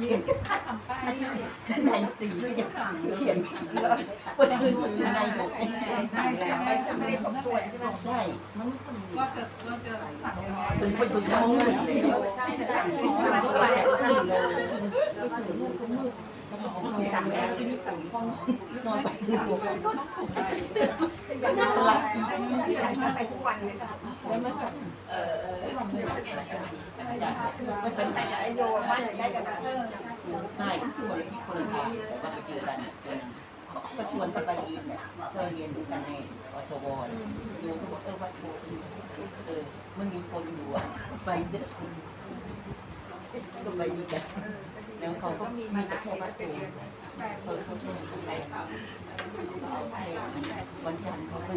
เขียนชั้นในสีเขียนเขียนเปิดพื้นชั้นในหกใช่ใช่จะไม่ได้ทบทวนใช่ไหมใช่ว่าจะว่าจะสั่งยังไงถึงไปถึงท้องเลยใช่ใช่ทุกวันทุกวัน จำแล้วนอนไปถึงหัวก็น่ารักไปทุกวันเลยใช่ไหมเออมันเป็นแต่ไอโยบ้านได้กันนะใช่ส่วนคนพาเราไปเจอกันเขาก็ชวนไปเรียนเนี่ยเคยเรียนอยู่กันในอชวอยู่เขาบอกเออวัดโบเออมันมีคนอยู่ไปเด็กก็ไปมีกัน แล้วเขาก็มีแต่แค่วัดโบเขาเขาชวนไปเอาไปวันจันทร์เขาไป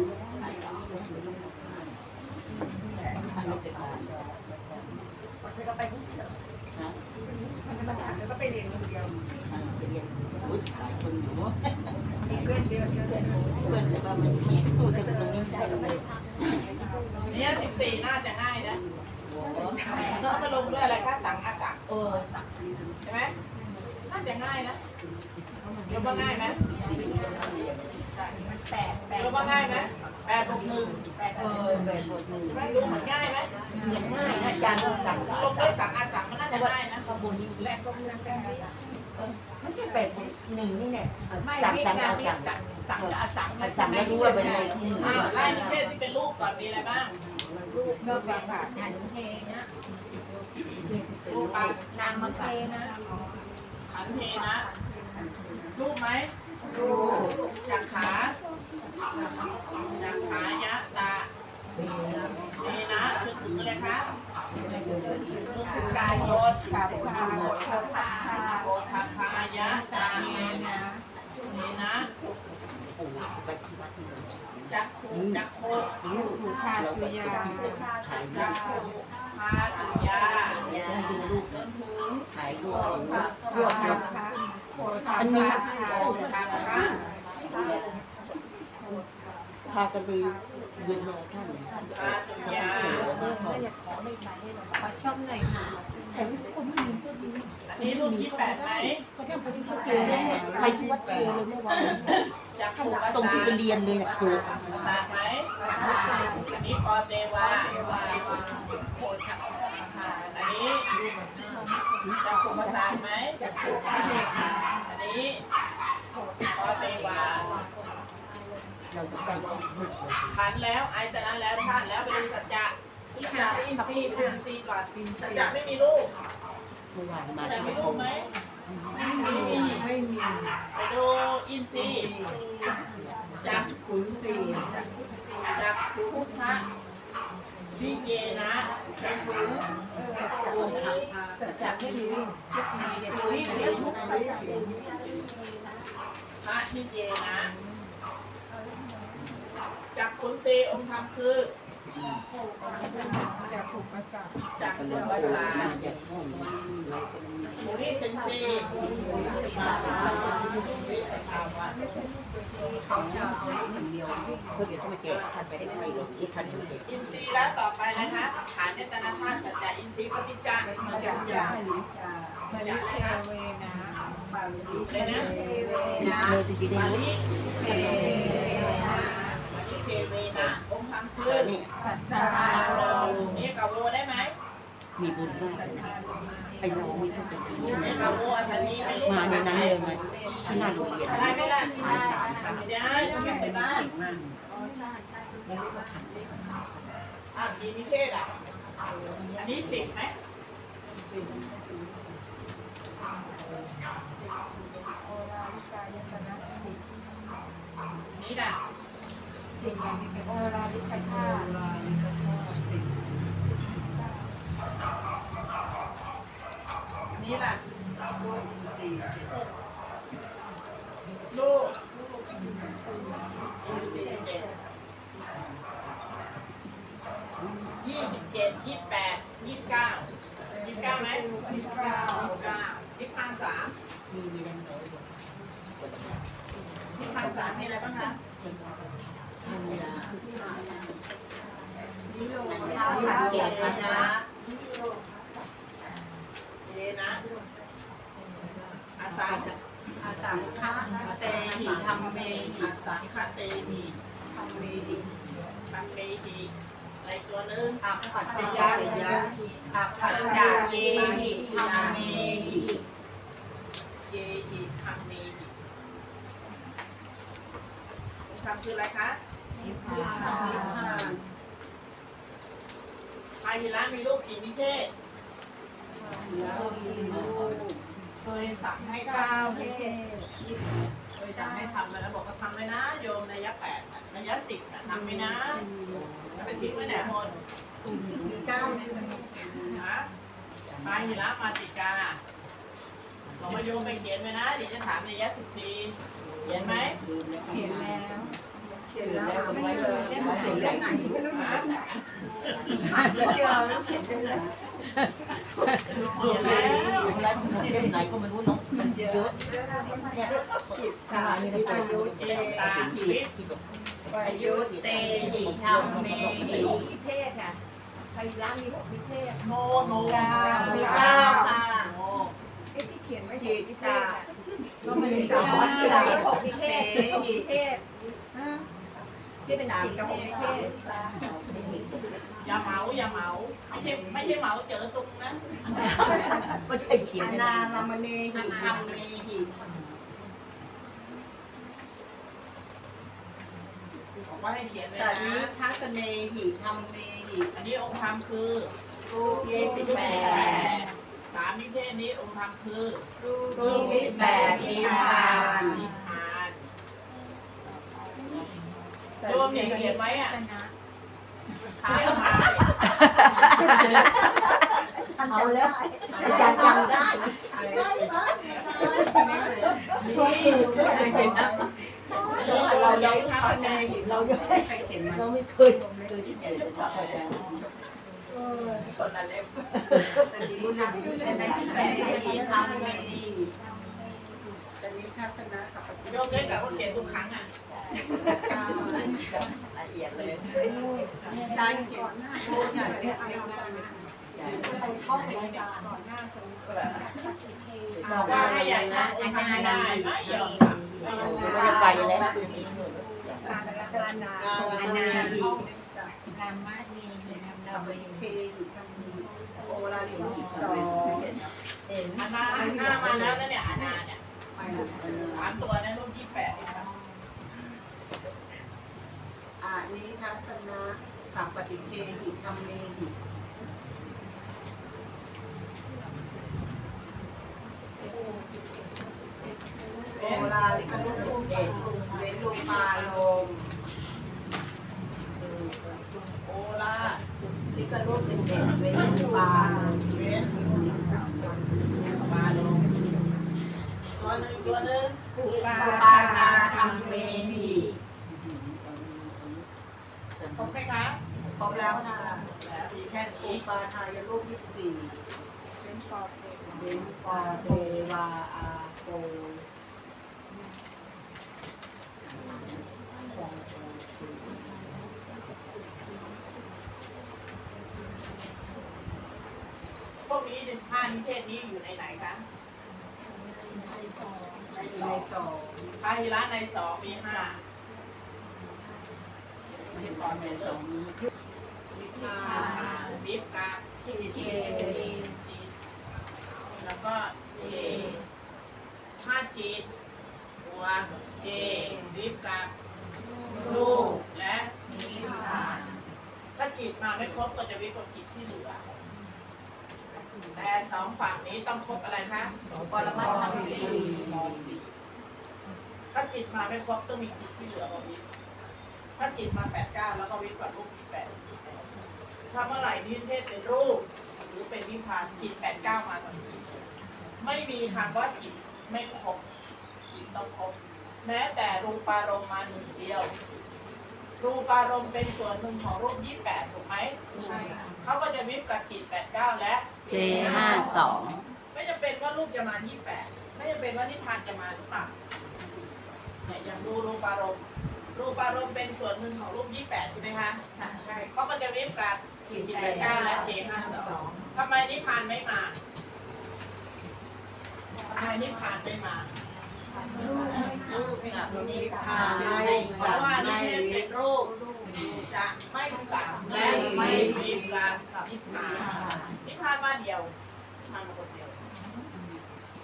อันนี้จะการเธอก็ไปทุกเช้านะมันมาถามเธอก็ไปเรียนคนเดียวอ่าไปเรียนอุ้ยหลายคนอยู่มีเพื่อนเดียวเชื่อเพื่อนเพื่อนแต่ว่ามันมีสู้แต่ตรงนี้ไม่ได้เลยเนี่ยสิบสี่น่าจะง่ายนะโอ้โหแล้วก็ลงด้วยอะไรคะสังอาสังเออสัก ใช่ไหมน่าจะง่ายนะยกว่าง่ายไหมมันแปดแปดยกว่าง่ายไหมแปดบวกหนึ่งแปดเอเอออแบบบทหนึ่งใช่ไหมดูเหมือนง่ายไหมเหมือนง่ายนะอาจารย์เราสั่งลงด้วยสังอาสังมันน่าจะง่ายนะขบวนนี้แปดก็มันแปด ไม่ใช่แปดหนึ่งนี่แหละไม่สั่งวิสั่งการเอาเรียสั่นงสั่งสั่งอาสังสั่งไม่รู้ว่าเป็นอะไรที่อ้าวไล่ประเทศที่เป็นรูปก่อนมีอะไรบ้างลูกก็แบบหันเทนะรูปปังนามมาเทนะขันเทนะรูปไหมลูกจักขาจักขายะตาเทนะคือถึงอะไรคะคือถึงกายโยนขาพาโคพาโอ ทพพายะตาเนนะนี่นี่จักขูจักโคถูกพาตุยาถ่ายจัรูกขูพาตุยาได้ดูรูปจนถึงถ่ายรูปรวมกันโคทาพาโอทัพพะพากันไปยืนรอท่านพาตุยาขอชมหน่อยค่ะอันนี้รูปที่แปดไหมเจอแล้ไปที่วัดเจอเลยเมื่อวานจักขูภาตรงที่ไปเรียนเลยแหละครูภาษาไหมอันนี้ปอเตวาโคทัพพาอันนี้จักขูภาษาไหมอันนี้ปอเตวาเราจะ ขันแล้วไอแต่นั้นแล้วท่านแล้วไปดูสัจจะสัจจะอินทรีย์อินทรีย์ก่อนสัจจะไม่มีลูกเมื่อวานมาสัจจะที่มีวัดลูกไหมไม่มีไม่มีไปดูอินทรีย์จักขุนทรีย์จักขุพุทธะวิเยนะเป็นขุนสัจจะไม่มีวิสิงพระวิเยนะ จักขุนทรีองค์ธรรมคือจะถูกประกาศจักก็ขุเลยนว่าภาษาจะห้องเราจะมีหมูนี่เซนซีสภาวะเขาจะเอาอย่างเดียวเพื่อเดี๋ยวต้องไปแจกท่านไปได้ไหมเราชี้ท่านด้วยอินทรีย์แล้วต่อไปนะคะฐานเนตนาธาสัจจะอินทรีย์ปฏิจจามันจะจะมาลิเทเวนะมาลิเทเวนะ มาลิเทเวนะองค์ธรรมคือ นี่ สัจจา โลนี่กับโลได้ไหม มีบุญมากไอ้เรามีทุกคนนี่กับโลอันนี้ไม่รู้มาในนั้นเลยมาที่หน้าโรงเรียนได้ไหมล่ะถ่ายสามครั้งได้ต้องไปบ้านมากไม่รู้ว่าขันอะกีนิเทศอะ อันนี้สิบไหมนี่ล่ะสิ่งอย่างนี้เป็นโอราลิกธา นี่ล่ะลูกยี่สิบเจ็ดยี่แปดยี่เก้ายี่เก้าไหมยี่สิบเก้ายี่สิบพันสามมีมีแรงน้อยกว่ายี่สิบพันสามมีอะไรบ้างคะมันเวลานิโรธเจาสานะเจนะจนะ สังอาสังฆะเตหิธรรมเมหิสังคเตหีธรรมเมหิธรรมเมหีในตัวนึงอัปปัจจยะอัปปัจจเยหิธรรมเมหิเยหิธรรมเมหิค์ธรรมคืออะไรคะนิพพานพาหิระมีลูกกี่นิเทศแล้วมีลูก เคยสั่งให้เก้าเก้าเทศเคยสั่งให้ทำแล้วบอกว่าทำไปนะ โยมระยะแปดน่ะระยะสิบน่ะทำไปนะไปทิ้งไว้ไหนหมดมีเก้าเทศนะพาหิระมาติกาบอกว่าโยมไปเขียนไว้นะเดี๋ยวจะถามระยะสิบสี่เขียนไหมเห็นแล้ว ป็นอะไรเขียนแล้วแล้วเล่มไหนก็ไม่รู้เนาะมันเยอะแค่จิตตาประยุทธ์เจเตตาหิวิปประยุทธ์เตหิธรรมเมหิพิเทศค่ะไทยร้านมีหกพิเทศโนโนเก้ามีเก้าเก้าค่ะโนไอ้ที่เขียนไว้จิตตาก็ไม่ได้สาสามที่ที่ไหกพิเทศหกพิเทศ ที่เป็นสามกับหกพิเทศอย่าเหมาอย่าเหมาไม่ใช่ไม่ใช่เหมาเจอตุงนะก็ใช่เขียนอไม่นาได้ลามเนหิธรรมเมหิบอกว่าให้เขียนไว้สันนินะทัศเนหิธรรมเมหิอันนี้องค์ธรรมคือรูปยี่สิบแปดสามนิเทศนี้องค์ธรรมคือรูปยี่สิบแปดนิพพาน นิพพานโยมเนี่ยเขียนไว้อะขายเอามาเอาแล้วอาจารย์จำได้ช่วยดูด้วยเห็นนะเราเราทัศเนหิเราไม่เคยเขียนมันเราไม่เคยเคยที่ไหนจะสอบอาจารย์คนละเล่มสันนิทัศเนหิธรรมเมหิสันนิทัศนะสัพพโยมเล่นกับคนเขียนทุกครั้งอะ ละเอียดเลยการเขียนโชว์อย่างเรียกอะไรกันบอกว่าให้ใหญ่นะองค์ธรรมไม่ได้ไม่ยอมทำไม่ยอนทำจะไกลแล้วกาการนาอนาหิกามาหิสัมเพหิธรรมีโอลาลิสิบสองอาณาหน้ามาแล้วนะเนี่ยอาณาเนี่ยสามตัวนะรุ่นยี่แปด นี่ยครับอานิทัศนะสัมปติเทหิธรรมเมหิโอลาลิกนุสุเอ็ดเวลุปาโลมโอลาลิกนุสิบเอ็ดเวลุปาโลมเวนมาลงตัวหนึ่งตัวหนึ่งอุปาทาธรรมเมหิ ครบไหมคะ ค รบแล้วค่ะแล้วมีแค่อุนี้ปาทายรูปยี่สิบสี่เป็นปอเป็นปอเทวาอาโปพวกนี้เป็นผ้านิเทศนี้อยู่ในไหนคะในสองพาหิระในสองมีห้าตอนเรียนสองมีอ่า บิบกับจิตเจจีแล้วก็เจห้าจีดตัว เจบิบกับลูกและนิพานถ้าจิตมาไม่ครบก็จะวิปกับจิตที่เหลือ แต่สองฝั่งนี้ต้องครบอะไรคะปรมัตถสีสี่ถ้าจิตมาไม่ครบต้องมีจิตที่เหลือมาวิปถ้าจิตมาแปดเก้าแล้วก็วิปกับรูปที่แปด ถ้าเมื่อไหร่นิเทศเป็นรูป หรือเป็นวิพานจิตแปดเก้ามาทันทีไม่มีคำว่าจิตไม่ครบจิตต้องครบแม้แต่รูปารมณ์มาหนึ่งเดียว รูปารมณ์เป็นส่วนหนึ่งของรูปยี่แปดถูกไหมใช่ค่ะเขาก็จะวิบกับจิตแปดเก้าและเจห้าสองไม่จะเป็นว่ารูปจะมายี่แปดไม่จะเป็นว่านิพพานจะมาหรือเปล่าเนี่ยอย่างรูรูปารมณ์รูปารมณ์เป็นส่วนหนึ่งของรูปยี่แปดใช่ไหมคะใช่เขาก็จะวิบกับ จิตแปดเก้าและเจห้าสองทำไมนิพพานไม่มาทำไมนิพพานไม่มาสู้กับนิพพาในนเพราะว่านิเทศเป็นรูปจะไม่สั่งและไม่มีการนิพพานนิพพานมาเดียวนิพพานมาคนเดียว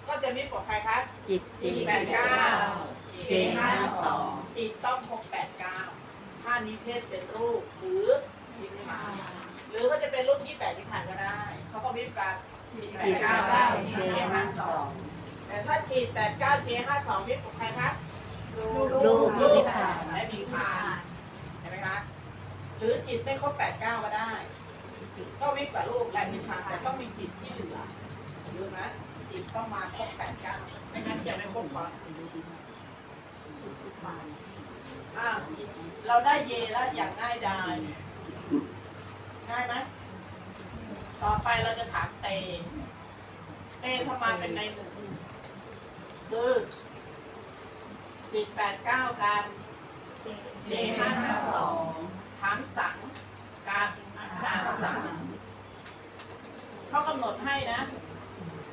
ก็จะมีปกใครคะจิตจิตแปดเก้าเจห้าสองจิตต้องครบแปดเก้าถ้านิเทศเป็นรูปหรือนิพพาน หรือก็จะเป็นรูปที่แปดนิพพานก็ได้เขาก็วิปการจิตแปดเก้าได้เจเจห้าห้าสองแต่ถ้าจิตแปดเก้าเจห้าสองวิปของใครคะรูปรูนิปพพานและมีพานเห็นไหมคะหรือจิตไม่ครบแปดเก้าก็ได้ ก็วิปกับรูปและมีพานแต่ต้องมีจิตที่เหลือรู้ไหมจิตต้องมาครบแปดเก้าไม่งั้นจะไม่ครบความสี่อะเราได้เยแล้วอย่างง่ายดาย ง่ายไหมต่อไปเราจะถามเต เตทำมาเป็นในหนึ่งคือจิตแปดเก้ากรัมเจห้าสองถามสังการสังสังเขากำหนดให้นะ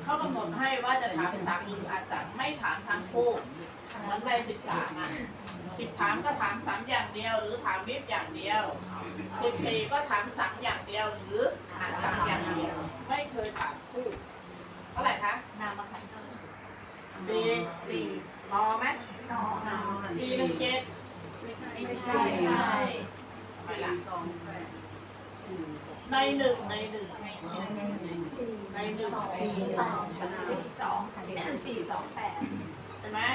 เขากำหนดให้ว่าจะถามสังหรืออาสังไม่ถามทางคู่ เหมือนในสิบสามอะสิบถามก็ถามสังอย่างเดียว หรือถามวิบอย่างเดียวสิบสี่ก็ถามสังอย่างเดียวหรืออาสังอย่างเดียว ไม่เคยถามคู่เท่าไหร่คะนามขันธ์สี่สี่พอไหมต่อสี่หนึ่งเจ็ดไม่ใช่ไม่ละในหนึ่งในหนึ่งสี่ในหนึ่งสองสองสองสี่สองแปดใช่ไหม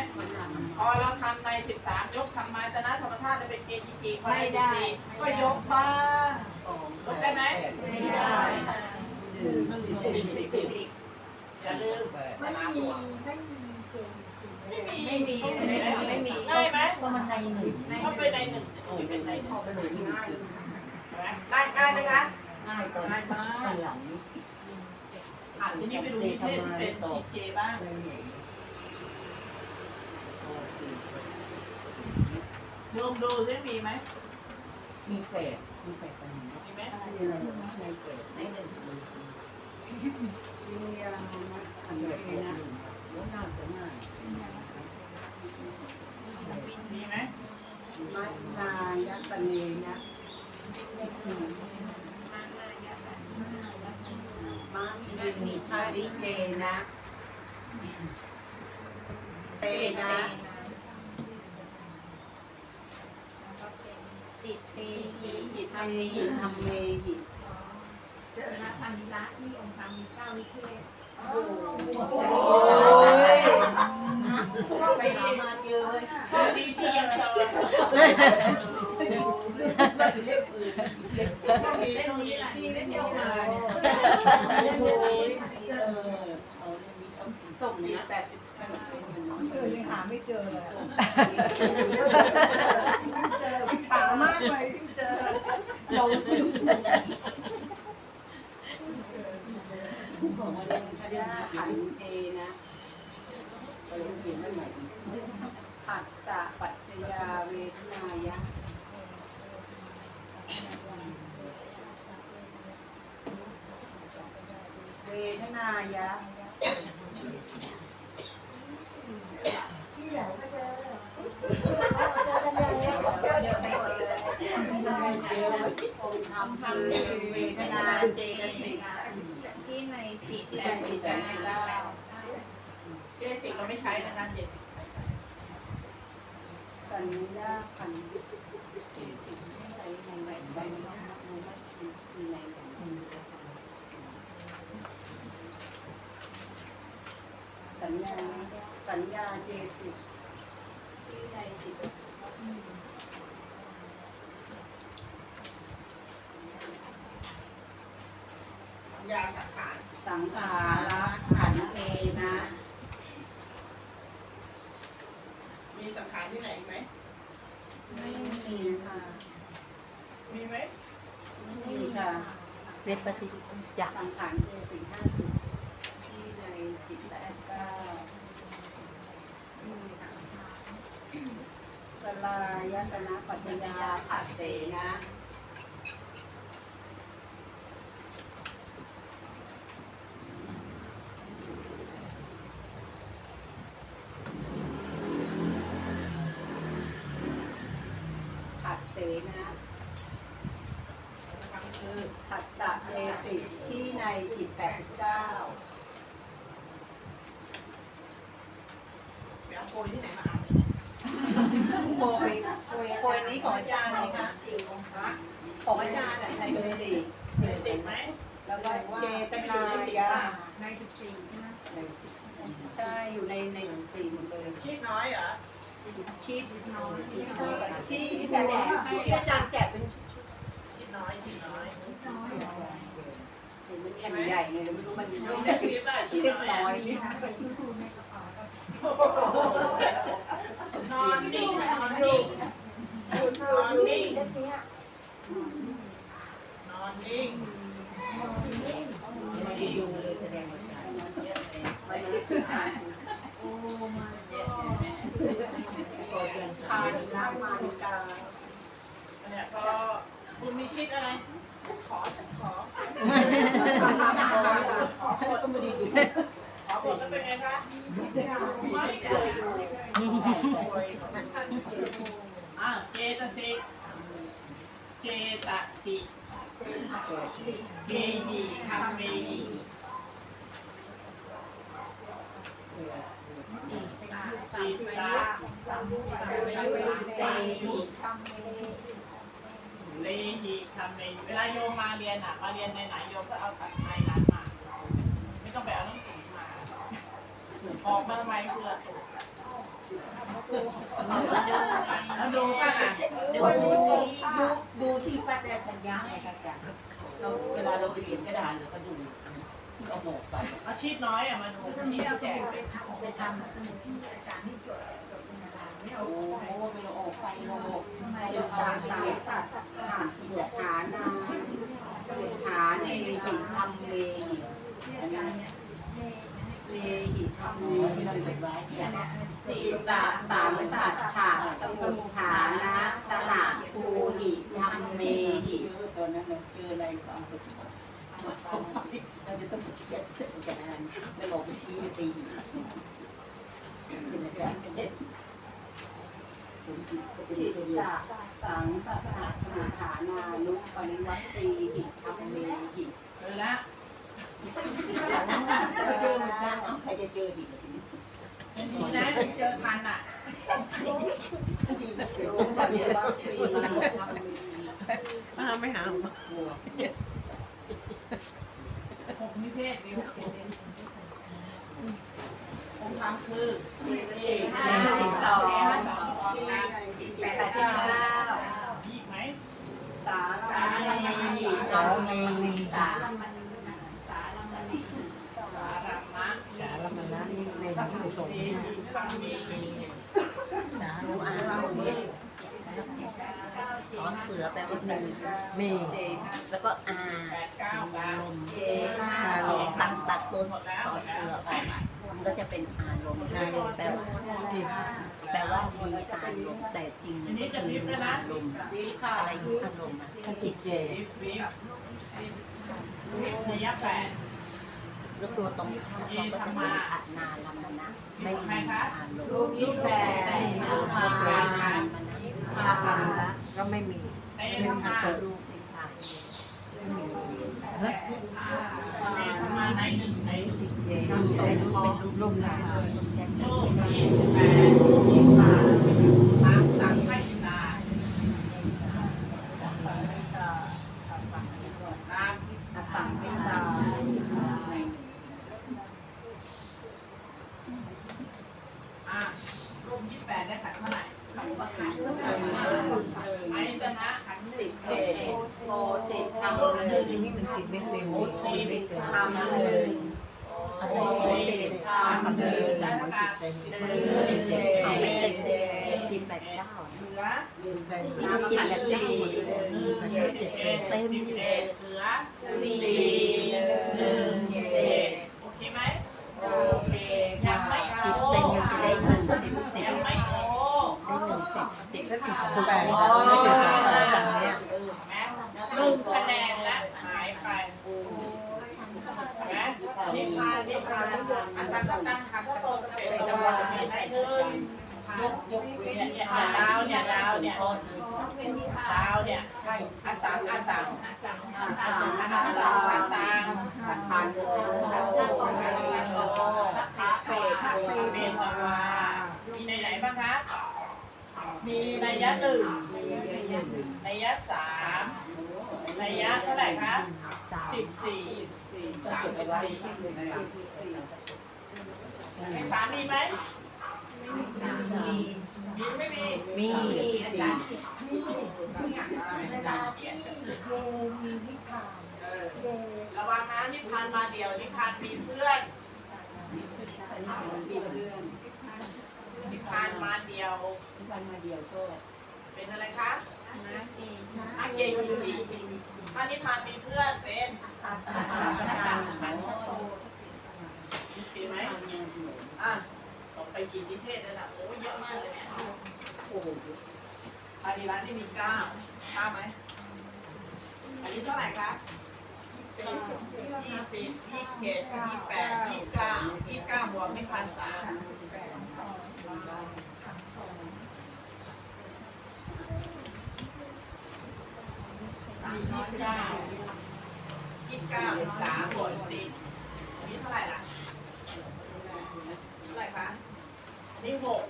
พอเราทำในสิบสามยกธรรมาจนะธรรมธาตุจะเป็นเกณฑ์จีพอในสิบสี่ก็ยกบ้างยกได้ไหมไม่ได้หนึ่งสิบสิบอย่าลืมไม่มีไม่มีเกณฑ์ไม่มีไม่มีได้ไหมเพราะมันในหนึ่งถ้าไปในหนึ่งจะเป็นในหนึ่งเข้าไปเลยง่ายได้ง่ายไหมคะง่ายตอนข้างหลังนี้อ่านทีนี้ไปดูนิเทศที่เป็นจีเจบ้าง ดูดูซิมีไหมมีแปดมีแปดตรงนี้มีไหมมีอะไรในแปดในหนึ่งมีอะไรนะอันนี้นะแล้วน่าจะง่ายมีไหมมัดนายัตเนนะเลขหนึ่งมามีมีทาริเยนะเตนะ ติดเตหีจิตเมหิธรรมเมหิเจอนะพันละที่องค์ธรรมมีเก้าวิเทศโอ้ยก็ไปหามาเจอเลยโชคดีที่ยังเจอโชคดีโชคดีที่ได้เที่ยวมาโอ้ยเจอเอาเรื่องนี้ต้องสีส้มนะแปดสิบขนม เป็นน้อยเอยังหาไม่เจอเลยเจอวิชามากเลยเจอเราไม่รู้บอกมาเรียนคดีขันเอนะเราเขียนไว้ใหม่ผัสสะปัจจยาเวทนายะเวทนายะ ที่ไหนก็เจอเจอกันเลยเจอเดี๋ยวใส่หมดเลยเจอองค์ธรรมคือเวทนาเจตสิกที่ในจิตและจิตใจเราเจสิกเราไม่ใช้นะคะเจสิกไม่ใช้สัญญาขันเจตสิกไม่ใช้ในแหนใบนี้นะรู้ไหมมีในสัญญา สัญญาเจสิกที่ในจิตยาสังขารสังขาระขันธ์เอนะ มีสังขารที่ไหนอีกไหม ไม่มีค่ะ มีไหมไม่มีค่ะเวทปฏิจักสังขารเจสิกห้าสิบที่ในจิตแปดเก้า สลายตนะปัจจยาผัสเสนะนะคือผัสสะเจสิกที่ในจิต 89 เดี๋ยวโปรยที่ไหนมาอ่าน โพย โพยนี้ของอาจารย์เลยค่ะของอาจารย์อะในสิบสี่เห็นสิบไหมแล้วก็เจตนายาในสิบสี่ใช่ไหมใช่อยู่ในในสิบสี่หมดเลยชีพน้อยเหรอชีทน้อยที่ที่อาจารย์แจกที่อาจารย์แจกเป็นชุดชีพน้อยชีพน้อยน้อยๆเห็นมันแผ่นใหญ่ไงไม่รู้มันดูในคลิปอะชีพเรียบน้อยร้อยนี่นี่ค่ะเป็นคุณครูในกระเป๋าก็นอนนิ่งนอนนิ่ง นอนนิ่งเล่นนี้ยนอนนิ่งไม่ได้ดูเลยแสดงว่าอารย์เยอะเลยมันไม่ได้ซื้อทานโอ้มาทานน้ำมันกาเนี่ยพอคุณมีชิดอะไรฉันขอฉันขอขอคนก็ไม่ได้ดูขอคนแล้วเป็นไงคะไม่เคยดู อะเจตสิกเจตสิกเกหีทำเมหีจิตตาเตหิเลหิทำเมหีเวลาโยมมาเรียนอะ มาเรียนในไหนโยมก็เอาตัดในนั้นมา ไม่ต้องไปเอาหนังสือมาออกมาทำไมคือละสูตร แล้วดูป่ะนะดูดูดูที่ป้าแดงสัญญาไงครับอาจารย์เราเวลาเราไปเขียนกระดานเราก็ดูที่เอาหมกไปอาชีพน้อยอะมาดูอาชีพแจกไปทำไปทำที่อาจารย์ที่จดจดเป็นอะไรไม่โอ้เอาโหไม่เราออกไปเราออกสุตาสามสัตว์ฐานสิบฐานาสุฐานเอหิธรรมเมหิอันนั้นเมหิธรรมเมหิที่เราจดไว้ที่ จิตตสามสัตถะสมุทฐานะสหภูหิธรรมเมหิตอนนั้นเราเจออะไรก็เอาไปจดเราจะต้องไปเชียร์กระดานแล้วเราไปชี้ไปตีกจิตตาสังสัทธะสมุทฐานานุปริวัติหิธรรมเมหิเจอล้วไปเจอเหมือนกันใครจะเจอดีกว่านี้ ดีนะถึงเจอทันอะนุปริวัติธรรมเมหิไม่หาหัวหกนิเทศดีหกนิเทศองค์ธรรมคือสี่ห้าสิบสองห้าสองออกนะจิตแปดสิบเก้ายี่ไหมสาราเมหิธรรมเมหิสาสารมั ส่งเมให้หิสัมเมหีสาธุอาสอเสือแปลว่าหนึ่งนี่เจแล้วก็อาแปดเก้าเก้าเจห้าสสอองงตัดตัดตัวสอเสือออกมันก็จะเป็นอารมณ์อารมณ์แปลว่าจิตแปลว่ามีอารมณ์แต่จริงมันก็คืออารมณ์วิค่ะอะไรอยู่อารมณ์อะถ้าจิตเจวิบวิบวิบนิย แปดแล้วตัวตรงข้ามก็จะเป็นอนาลมนะไม่มีอารมณ์รูปยี่แสนรูปมาอารมาพันละก็ไม่มีไอ้ธรรมะรูปเป็นผ่านไม่มีฮะไอ้ธรรมะในหนึ่งในจิตเจเป็นรูปเป็นรูปรูปนามโลกยี่แปดยี่สิบห้าสามสามไม่สิบนาตาม อสังมิตา อะรูปยี่สิบแปดได้ขันเท่าไหร่ไอ้ตนะขัน สิ สิ บบ เอ็ดโอสิบทำ อั หนึ่ง นนี้มันจิตไม่เต็มจิตไม่เต็ม ทำหนึ่งโอสิบทำหนึ่ งใช้ประกาศเต็มหนึ่งสิบเจ็ดเอาไม่สิเต็บมเจ็ดทีมแปดเก้าเหลือเต็มน้ำขันสี่หนึ่งเจ็ดสิบเอ็ดสิบเอ็ดเหลือสี่หนึ่งเจ็ดโอเคไหมโอเคค่ะจิตเต็มจะได้หนึ่งสิบสิบยังไม่โอ้ได้หนึ่งสิบสิบสิบสสุองดแปดแล้วสิบสองแปดฝั่งเนี้ย แม้หนึ่งคะแนนและหายไปแม้ นิพพานนิพพานอันนั้นก็ตั้งคันก็โตเป็นจังหวะได้หนึ่งยกยกเนเนี่ยเนี่ยดาวเนี่ยดาวเนี่ยช้อนเวดาวเนี่ยใช่อาสังอาสังอสาอาอสังอสังอาตังตัดผ่านโอ้อาริยโตเปเปตวามีในไหนบ้างคะมีนัยยะหนึ่งนัยยะสาม นัยะเท่าไหร่คะสิบสี่สี่สามสิบสี่สามสิบสี่ในสามมีไหมมีไม่มีมีอาจารย์มีเวลาที่เยมีนิพพานเยระวังนะนิพพานมาเดียวนิพพานมีเพื่อนมีเพื่อนนิพพานมาเดียววันมาเดียวก็เป็นอะไรคะ อาเกย์อยู่ดีถ้านิพพานมีเพื่อนเป็นสัตว์อาสาสตาขันโตมีไหมอะต่อไปกี่นิเทศแล้วล่ะโอ้เยอะมากเลยเนี่ยโอ้โหอาดีร้านที่มีเก้าเก้าไหมอันนี้เท่าไหร่คะสี่สิบยี่สิบยี่เจ็ดยี่แปดยี่เก้ายี่เก้าบวกนิพพานสามสังสามสอง ยี่สิบเก้ายี่สิบเก้าสามบวกสิบนี้เท่าไหร่ล่ะเท่าไหร่คะนี่หก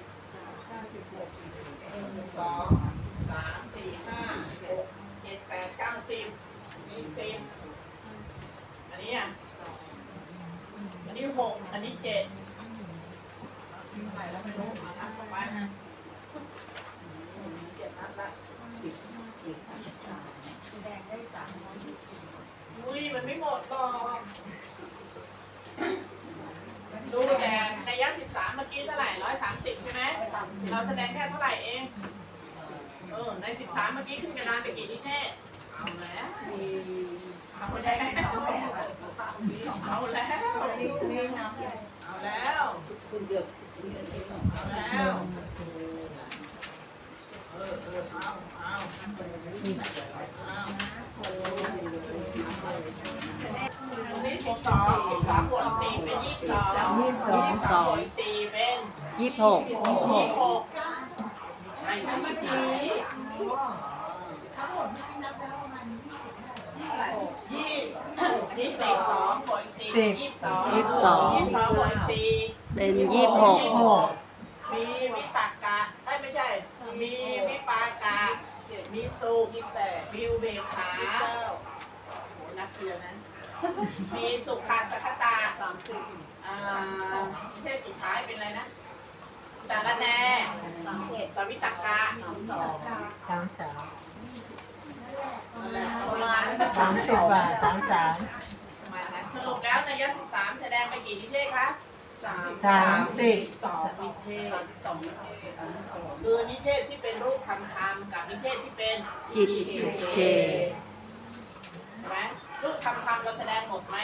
สองสามสี่ห้าหกเจ็ดแปดเก้าสิบมีสิบอันนี้อะ อันนี้หกอันนี้เจ็ดเท่าไหร่แล้วไม่รู้มานับเข้าไปนะเจ็ดนับละ สิบเอ็ดสาม แสดงได้สามร้อยยี่สิบ อุ้ยมันไม่หมดหรอกดูแต่ในยะสิบสามเมื่อกี้เท่าไหร่ร้อยสามสิบใช่ไหม เราแสดงแค่เท่าไหร่เอง เออ ในสิบสามเมื่อกี้ขึ้นกระดานไปกี่นิเทศเอาแล้ว มี เอาแล้วเอาแล้ว เอาแล้ว คุณเดือดคุณเดือดเอง เอาแล้ว เออเออเอาเอาเอานี่ สิบสองสิบสามบวกสี่เป็นยี่สิบสองยี่สิบสองยี่สิบสองบวกสี่เป็นยี่สิบหกยี่สิบหกใช่เมื่อกี้ทั้งหมดเมื่อกี้นับแล้วประมาณยี่สิบห้ายี่สิบสองบวกสี่สิบยี่สิบยี่สิบสองยี่สิบสองบวกสี่ เป็นยี่สิบหกมีวิตากะเอ้ยไม่ใช่ มีวิปากะ มีสุขมีอุเบกขาโหนักเรียนนะ มีสุขาสัคตาสามสิบอ่าเทศสุดท้ายเป็นอะไรนะ สารแหนสามเอ็ดสวิตากะสามสองสามสามนั่นแหละประมาณนั้นสามสิบกว่าสามสามประมาณนั้นสรุปแล้วในยะสิบสามแสดงไปกี่นิเทศคะ สามสิบสองนิเทศสามสิบสองนิเทศคือนิเทศที่เป็นรูปธรรมธรรมกับนิเทศที่เป็นจิตเจใช่ไหมรูปธรรมธรรมเราแสดงหมดไหม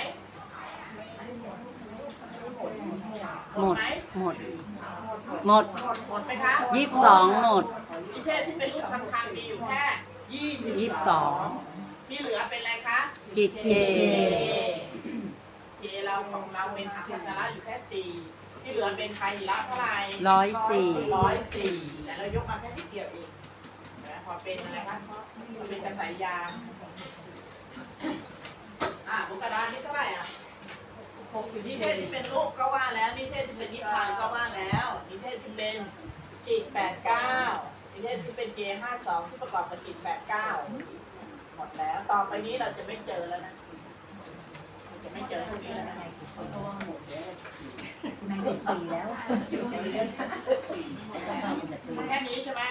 หมดไหมหมดหมดหมดไหมคะยี่สิบสองหมดนิเทศที่เป็นรูปธรรมธรรมมีอยู่แค่ยี่สิบยี่สิบสองที่เหลือเป็นอะไรคะ จิตเจ เจเราของเราเป็นอักขระอยู่แค่สี่ที่เหลือเป็นใครละเท่าไหร่ร้อยสี่ร้อยสี่แต่เรายกมาแค่นิดเดียวเองนะพอเป็นอะไรคะพอเป็นกระสายยางอ่าบนกระดานนี่เท่าไหร่อะนิเทศที่เป็นรูปก็ว่าแล้ว นิเทศที่เป็นนิพพานก็ว่าแล้ว นิเทศที่เป็นจิตแปดเก้านิเทศที่เป็นเจห้าสองที่ประกอบกับจิตแปดเก้าหมดแล้ว ต่อไปนี้เราจะไม่เจอแล้วนะเรา จะไม่เจอพวกนี้แล้วนะเพราะว่าหมดแล้วในเด็กปีแล้วแค่นี้ใช่ไหม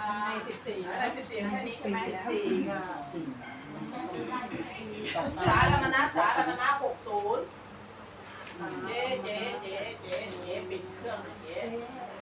อ่าสิบสี่อะไรสิบสี่แค่นี้ใช่ไหมสิบสี่ก็สารมณะสารมณะหกศูนย์เจ๊เจ๊เจ๊เจ๊เจ๊ปิดเครื่องหน่อยเจ๊